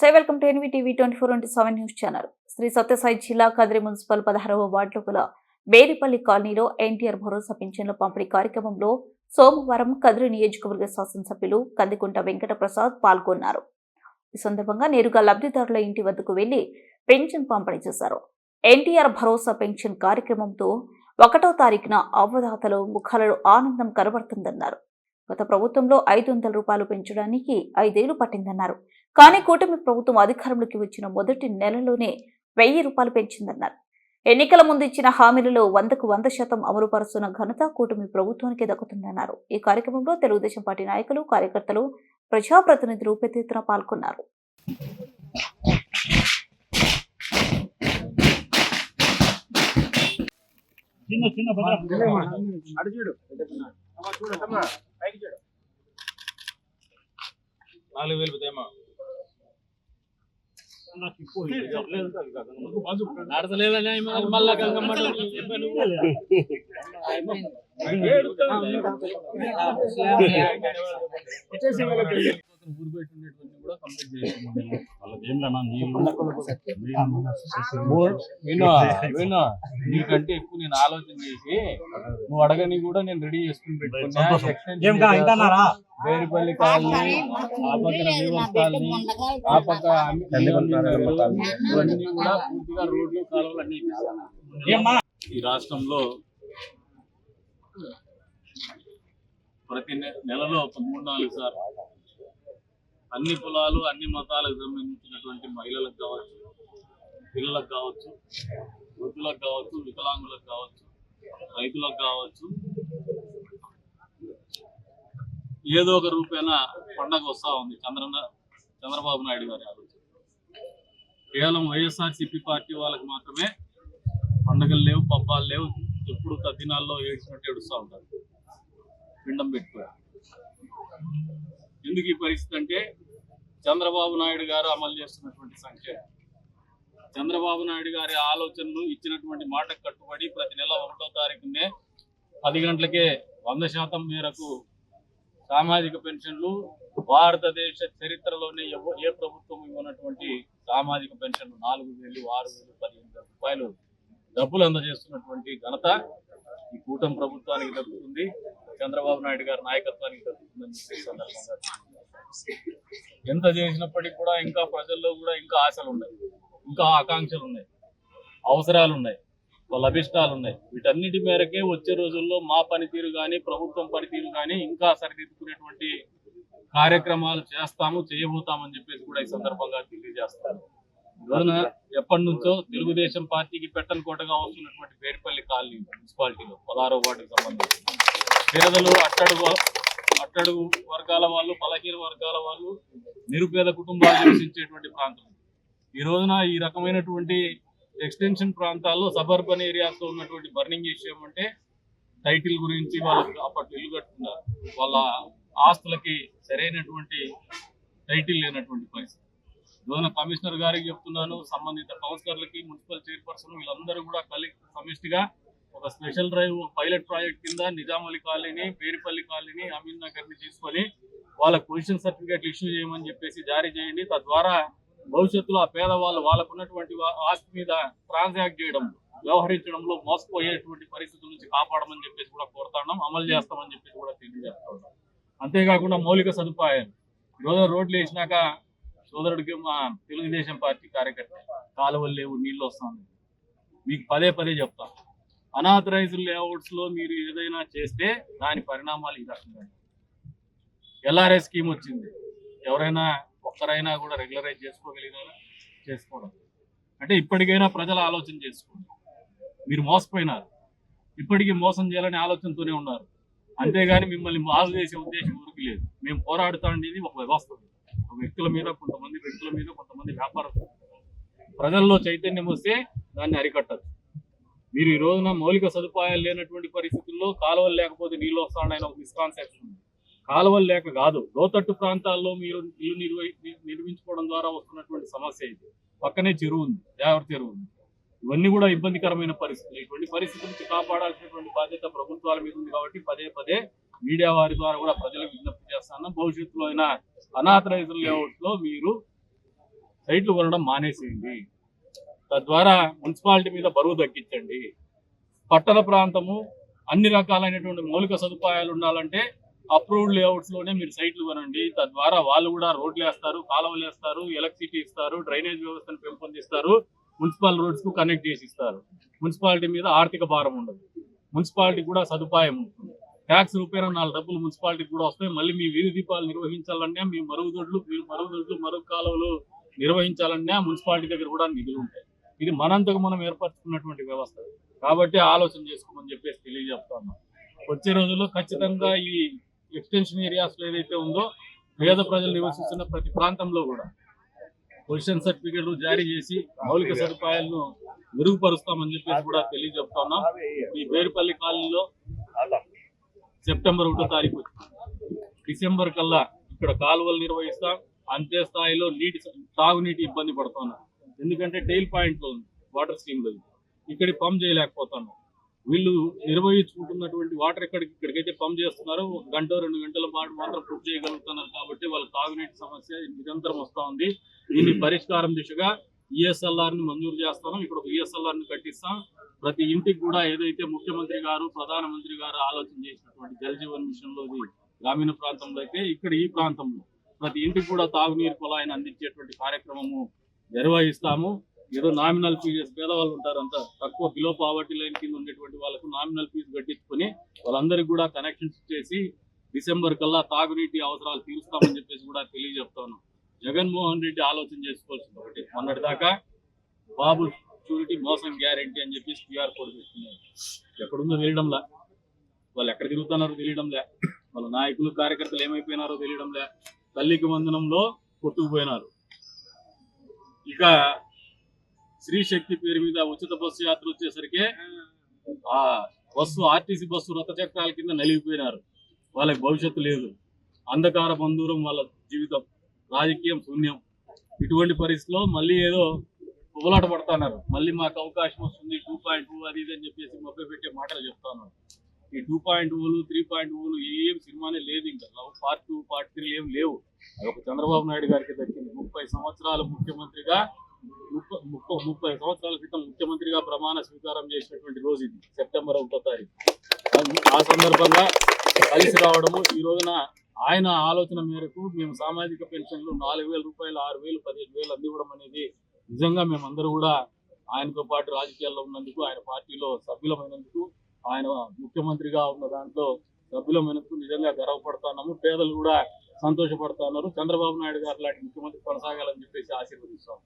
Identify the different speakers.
Speaker 1: నమస్తే welcome to NV TV twenty four into seven news channel. Shri Sathya Sai Kadiri municipal పదహారవ వార్డులో గల బేరిపల్లి కాలనీలో ఎన్టీఆర్ భరోసా పింఛన్ల పంపిణీ కార్యక్రమంలో సోమవారం కదిరి నియోజకవర్గ శాసనసభ్యులు కందికుంట వెంకట ప్రసాద్ పాల్గొన్నారు. ఈ సందర్భంగా నేరుగా లబ్ధిదారుల ఇంటి వద్దకు వెళ్ళి పెన్షన్ పంపిణీ చేశారు. ఎన్టీఆర్ భరోసా పెన్షన్ కార్యక్రమంతో ఒకటో తారీఖున అవ్వదాతలు ముఖాలలో ఆనందం కనబడుతుందన్నారు. గత ప్రభుత్వంలో ఐదు వందల రూపాయలు పెంచడానికి ఐదేళ్ళు పట్టిందన్నారు. కానీ కూటమి ప్రభుత్వం అధికారంలోకి వచ్చిన మొదటి నెలలోనే వెయ్యి రూపాయలు పెంచిందన్నారు. ఎన్నికల ముందు ఇచ్చిన హామీలలో వందకు వంద శాతం అమలుపరుస్తున్న ఘనత కూటమి ప్రభుత్వానికి దక్కుతుందన్నారు. ఈ కార్యక్రమంలో తెలుగుదేశం పార్టీ నాయకులు కార్యకర్తలు ప్రజాప్రతినిధులు పెద్ద ఎత్తున పాల్గొన్నారు.
Speaker 2: చిన్న చిన్న నాలుగు వేలు పోతాయమ్మా. నడతలేదని మళ్ళా గంగమ్మ ఊరు బయట ఉండేటువంటి కూడా కంప్లీట్ వినో నీకంటే ఎక్కువ నేను ఆలోచన చేసి నువ్వు అడగని కూడా నేను రెడీ చేసుకుని? పెట్టుకున్నా. వేరుపల్లి కాలనీ ఆ పక్కన కాలనీ ఆ పక్క ఇవన్నీ కూడా పూర్తిగా రోడ్లు కాలువలు అన్ని? ఈ రాష్ట్రంలో ప్రతి నెలలో ఒక మూడు నాలుగు సార్లు అన్ని కులాలు అన్ని మతాలకు సంబంధించినటువంటి మహిళలకు కావచ్చు పిల్లలకు కావచ్చు వృద్ధులకు కావచ్చు వికలాంగులకు కావచ్చు రైతులకు కావచ్చు ఏదో ఒక రూపేణ పండగ వస్తా ఉంది. చంద్రన చంద్రబాబు నాయుడు గారి ఆలోచన. కేవలం వైఎస్ఆర్సీపీ పార్టీ వాళ్ళకి మాత్రమే పండగలు లేవు పబ్బాలు లేవు. ఎప్పుడు తద్దినాల్లో ఏడ్చినట్టు ఏడుస్తూ ఉంటారు. పిండం పెట్టుకోరు. ఎందుకు ఈ పరిస్థితి అంటే చంద్రబాబు నాయుడు గారు అమలు చేస్తున్నటువంటి సంక్షేమం చంద్రబాబు నాయుడు గారి ఆలోచనలు ఇచ్చినటువంటి మాటకు కట్టుబడి ప్రతి నెల ఒకటో తారీఖునే పది గంటలకే వంద శాతం మేరకు సామాజిక పెన్షన్లు భారతదేశ చరిత్రలోనే ఏ ప్రభుత్వం ఇవ్వనటువంటి సామాజిక పెన్షన్లు నాలుగు వేలు ఆరు వేలు పదిహేను వేల రూపాయలు డబ్బులు అందజేస్తున్నటువంటి ఘనత ఈ కూటమి ప్రభుత్వానికి దక్కుతుంది. చంద్రబాబు నాయుడు గారి నాయకత్వానికి దక్కుతుందని సందర్భంగా ఎంత చేసినప్పటికీ కూడా ఇంకా ప్రజల్లో కూడా ఇంకా ఆశలు ఉన్నాయి. ఇంకా ఆకాంక్షలు ఉన్నాయి. అవసరాలు ఉన్నాయి. వాళ్ళ అభిష్టాలు ఉన్నాయి. వీటన్నిటి మేరకే వచ్చే రోజుల్లో మా పనితీరు కానీ ప్రభుత్వం పనితీరు కానీ ఇంకా సరిదిద్దుకునేటువంటి కార్యక్రమాలు చేస్తాము చేయబోతామని చెప్పేసి కూడా ఈ సందర్భంగా తెలియజేస్తాను రోజున ఎప్పటి నుంచో తెలుగుదేశం పార్టీకి పెట్టని కోటగా వస్తున్నటువంటి పేరుపల్లి కాలనీ మున్సిపాలిటీలో పదహారో వార్డుకి సంబంధించి. పేదలు అట్టడుగు అట్టడుగు వర్గాల వాళ్ళు బలహీన వర్గాల వాళ్ళు నిరుపేద కుటుంబాలు నివసించేటువంటి ప్రాంతం. ఈ రోజున ఈ రకమైనటువంటి ఎక్స్టెన్షన్ ప్రాంతాల్లో సబర్బన్ ఏరియాస్లో ఉన్నటువంటి బర్నింగ్ విషయం అంటే టైటిల్ గురించి వాళ్ళకి అప్పట్లో ఇల్లు కట్టుకున్నారు వాళ్ళ ఆస్తులకి సరైనటువంటి టైటిల్ లేనటువంటి పరిస్థితి. రోజున కమిషనర్ గారికి చెప్తున్నాను సంబంధిత కౌన్సిలర్లకి మున్సిపల్ చైర్పర్సన్ వీళ్ళందరూ కూడా కలి సమిష్టిగా ఒక స్పెషల్ డ్రైవ్ పైలట్ ప్రాజెక్ట్ కింద నిజామలి కాలనీ పేరుపల్లి కాలనీ అమీన్ నగర్ని తీసుకొని వాళ్ళ పొజిషన్ సర్టిఫికేట్లు ఇష్యూ చేయమని చెప్పేసి జారీ చేయండి. తద్వారా భవిష్యత్తులో ఆ పేదవాళ్ళు వాళ్ళకు ఉన్నటువంటి ఆస్తి మీద ట్రాన్సాక్ట్ చేయడం వ్యవహరించడంలో మోసపోయేటువంటి పరిస్థితుల నుంచి కాపాడమని చెప్పేసి కూడా కోరుతున్నాం. అమలు చేస్తామని చెప్పేసి కూడా తెలియజేస్తా ఉన్నాం అంతేకాకుండా మౌలిక సదుపాయాలు. రోజు రోడ్లు వేసినాక సోదరుడికి మా తెలుగుదేశం పార్టీ కార్యకర్త కాలువలు లేవు నీళ్ళు వస్తుంది మీకు పదే పదే చెప్తాను అనాథరైజ్డ్ లేఅవుట్స్లో మీరు ఏదైనా చేస్తే దాని పరిణామాలు ఈ రకంగా ఎల్ఆర్ఐ స్కీమ్ వచ్చింది. ఎవరైనా ఒక్కరైనా కూడా రెగ్యులరైజ్ చేసుకోగలిగినారా చేసుకోవడం. అంటే ఇప్పటికైనా ప్రజలు ఆలోచన చేసుకోండి. మీరు మోసపోయినారు. ఇప్పటికీ మోసం చేయాలని ఆలోచనతోనే ఉన్నారు. అంతేగాని మిమ్మల్ని బాగు చేసే ఉద్దేశం ఊరికి లేదు. మేము పోరాడుతాండేది ఒక వ్యవస్థ. ఒక వ్యక్తుల మీద కొంతమంది వ్యక్తుల మీద కొంతమంది వ్యాపారస్తులు ప్రజల్లో చైతన్యం వస్తే దాన్ని అరికట్టదు మీరు ఈ రోజున మౌలిక సదుపాయాలు లేనటువంటి పరిస్థితుల్లో కాలువలు లేకపోతే నీళ్ళు వస్తాడని ఒక మిస్కాన్సెప్షన్ ఉంది. కాలువలు లేక కాదు లోతట్టు ప్రాంతాల్లో మీరు ఇల్లు నిర్వ- నిర్మించుకోవడం ద్వారా వస్తున్నటువంటి సమస్య ఇది. పక్కనే చెరువు ఉంది దేవర చెరువు ఉంది. ఇవన్నీ కూడా ఇబ్బందికరమైన పరిస్థితులు. ఇటువంటి పరిస్థితుల నుంచి కాపాడాల్సినటువంటి బాధ్యత ప్రభుత్వాల మీద ఉంది కాబట్టి పదే పదే మీడియా వారి ద్వారా కూడా ప్రజలకు విజ్ఞప్తి చేస్తాను. భవిష్యత్తులో అయినా అనాథరైజ్డ్ లేఅవుట్లో మీరు సైట్లు కొనడం మానేసేయండి. తద్వారా మున్సిపాలిటీ మీద బరువు తగ్గించండి. పట్టణ ప్రాంతము అన్ని రకాలైనటువంటి మౌలిక సదుపాయాలు ఉండాలంటే అప్రూవ్డ్ లేఅవుట్స్లోనే మీరు సైట్లు కొనండి. తద్వారా వాళ్ళు కూడా రోడ్లు వేస్తారు కాలువలు వేస్తారు ఎలక్ట్రిసిటీ ఇస్తారు డ్రైనేజ్ వ్యవస్థను పెంపొందిస్తారు మున్సిపల్ రోడ్స్కు కనెక్ట్ చేసి ఇస్తారు. మున్సిపాలిటీ మీద ఆర్థిక భారం ఉండదు. మున్సిపాలిటీ కూడా సదుపాయం ఉంటుంది. ట్యాక్స్ రూపాయలు నాలుగు డబ్బులు మున్సిపాలిటీకి కూడా వస్తాయి. మళ్ళీ మీ వీధి దీపాలు నిర్వహించాలన్నా మీ మరుగుదొడ్లు మీ మరుగుదొడ్లు మరుగు కాలువలు నిర్వహించాలన్నా మున్సిపాలిటీ దగ్గర కూడా నిధులు ఉంటాయి. ఇది మనంతకు మనం ఏర్పరచుకున్నటువంటి వ్యవస్థ. కాబట్టి ఆలోచన చేసుకోమని చెప్పేసి తెలియజేస్తున్నాం వచ్చే రోజుల్లో ఖచ్చితంగా ఈ ఎక్స్టెన్షన్ ఏరియాస్లో ఏదైతే ఉందో పేద ప్రజలు నివసిస్తున్న ప్రతి ప్రాంతంలో కూడా పొజిషన్ సర్టిఫికెట్లు జారీ చేసి మౌలిక సదుపాయాలను మెరుగుపరుస్తామని చెప్పేసి కూడా తెలియజెప్తున్నాం ఈ బేరుపల్లి కాలనీలో సెప్టెంబర్ ఒకటో తారీఖు డిసెంబర్ కల్లా ఇక్కడ కాలువలు నిర్వహిస్తాం. అంతే స్థాయిలో నీటి తాగునీటి ఇబ్బంది పడుతున్నాం ఎందుకంటే టైల్ పాయింట్లో ఉంది వాటర్ స్కీమ్లో ఇక్కడ పంప్ చేయలేకపోతున్నాం. వీళ్ళు నిర్వహించుకుంటున్నటువంటి వాటర్ ఎక్కడికి ఇక్కడికైతే పంప్ చేస్తున్నారో ఒక గంట రెండు గంటల పాటు మాత్రం ప్రూఫ్ చేయగలుగుతున్నారు కాబట్టి వాళ్ళ తాగునీటి సమస్య నిరంతరం వస్తా ఉంది. దీన్ని పరిష్కారం దిశగా ఈఎస్ఎల్ఆర్ని మంజూరు చేస్తాం ఇక్కడ ఒక ఈఎస్ఎల్ఆర్ని కట్టిస్తాం. ప్రతి ఇంటికి కూడా ఏదైతే ముఖ్యమంత్రి గారు ప్రధానమంత్రి గారు ఆలోచన చేసినటువంటి జలజీవన్ మిషన్ గ్రామీణ ప్రాంతంలో అయితే ఇక్కడ ఈ ప్రాంతంలో ప్రతి ఇంటికి కూడా తాగునీరు కుళాయిని అందించేటువంటి కార్యక్రమము నిర్వహిస్తాము ఏదో నామినల్ ఫీజెస్ పేదవాళ్ళు ఉంటారు అంత తక్కువ బిలో పావర్టీ లైన్ కింద ఉండేటువంటి వాళ్ళకు నామినల్ ఫీజు కట్టించుకొని వాళ్ళందరికీ కూడా కనెక్షన్స్ ఇచ్చేసి డిసెంబర్ కల్లా తాగునీటి అవసరాలు తీరుస్తామని చెప్పేసి కూడా తెలియజెప్తాను. జగన్మోహన్ రెడ్డి ఆలోచన చేసుకోవాల్సింది ఒకటి. మొన్నటిదాకా బాబు షూరిటీ మోసం గ్యారెంటీ అని చెప్పేసి క్యూఆర్ కోడ్ పెట్టుకున్నారు ఎక్కడుందో తెలియడంలా. వాళ్ళు ఎక్కడ తిరుగుతున్నారో తెలియడంలే. వాళ్ళ నాయకులు కార్యకర్తలు ఏమైపోయినారో తెలియడంలే. తల్లికి వందనంలో కొట్టుకుపోయినారు. ఇక స్త్రీ శక్తి పేరు మీద ఉచిత బస్సు యాత్ర వచ్చేసరికి ఆ బస్సు ఆర్టీసీ బస్సు రథ చక్రాల కింద నలిగిపోయినారు. వాళ్ళకి భవిష్యత్తు లేదు. అంధకార బంధూరం వాళ్ళ జీవితం. రాజకీయం శూన్యం. ఇటువంటి పరిస్థితిలో మళ్ళీ ఏదో పువ్వులాట పడుతున్నారు. మళ్ళీ మాకు అవకాశం వస్తుంది టూ పాయింట్ టూ అది ఇది అని చెప్పేసి మొక్క పెట్టే మాటలు చెప్తాను ఈ టూ పాయింట్ ఓలు త్రీ పాయింట్ ఓలు ఏం సినిమానే లేదు ఇంకా. Love part two part three ఏం లేవు. అది ఒక చంద్రబాబు నాయుడు గారికి దక్కింది ముప్పై సంవత్సరాల ముఖ్యమంత్రిగా ముప్పై ముప్పై సంవత్సరాల క్రితం ముఖ్యమంత్రిగా ప్రమాణ స్వీకారం చేసినటువంటి రోజు ఇది సెప్టెంబర్ ఒకటో తారీఖు. ఆ సందర్భంగా కలిసి రావడము ఈ రోజున ఆయన ఆలోచన మేరకు మేము సామాజిక పెన్షన్లు నాలుగు వేల రూపాయలు ఆరు వేలు పదిహేను వేలు అందివ్వడం అనేది నిజంగా మేమందరూ కూడా ఆయనతో పాటు రాజకీయాల్లో ఉన్నందుకు ఆయన పార్టీలో సభ్యులమైనందుకు ఆయన ముఖ్యమంత్రిగా ఉన్న దాంట్లో సభ్యులమైనందుకు నిజంగా గర్వపడుతున్నాము. పేదలు కూడా సంతోషపడుతున్నారు. చంద్రబాబు నాయుడు గారు లాంటి ముఖ్యమంత్రి కొనసాగాలని చెప్పేసి ఆశీర్వదిస్తాం